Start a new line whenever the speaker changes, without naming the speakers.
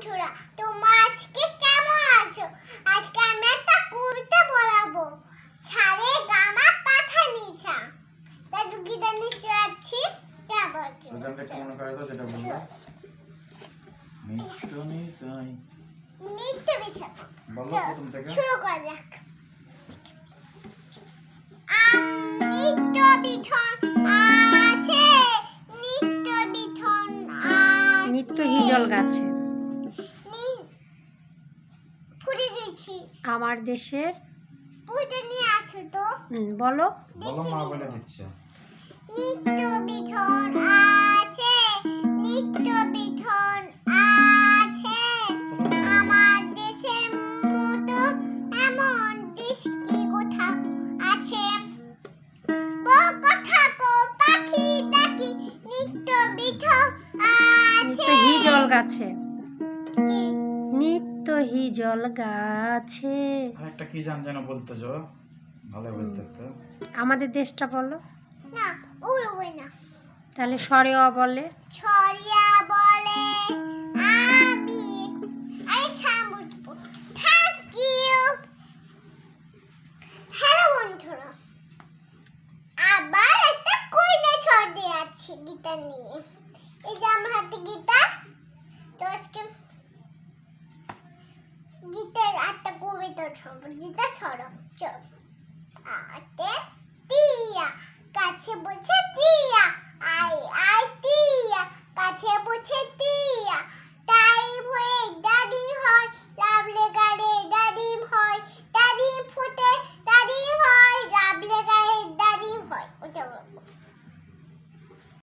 বন্ধুরা তোমরা আজকে কেমন আছো? আজকে আমি একটা কবিতা বলাবো ছাড়ে গামা পাখা নিছা দাদু গিটার নিচে আছি কেমন
ওখানটা একটু মনে করে তো যেটা নিত্য নিতাই।
নিত্য বিধা
বলো প্রথম থেকে।
শুরু করা যাক। নিত্য বিধন আছে। নিত্য বিধন
নিত্য হিজল গাছে।
ফুটে দিয়েছি।
আমার দেশের?
পুজো নিয়ে আছো তো?
হুম, বলো।
বলো মা বলে দিচ্ছে।
নিত্য বিধন আছে নিত্য বিধন আছে। আমার দেশের মতো এমন দেশ কি কোথাও আছে? বউ কথা কো পাখি ডাকি নিত্য বিধন আছে।
হিজল গাছে
কি?
নিত্য হিজল গাছে।
আরেকটা কি জান যেন বলতো জো ভালো বলতে তো।
আমাদের দেশটা বলো।
না উড়বে না।
তাহলে সরে অ বলে।
ছড়িয়া বলে আমি। আরে ছাড়বো থ্যাংক ইউ হ্যালো বন্ধুরা আবার একটা ছড়ে আছে গিটার নিয়ে। এই যে আমার হাতে গিটার তো আজকে ছড়ো ছড়ব ছড়ো চল আটে টিয়া। কাছে বসে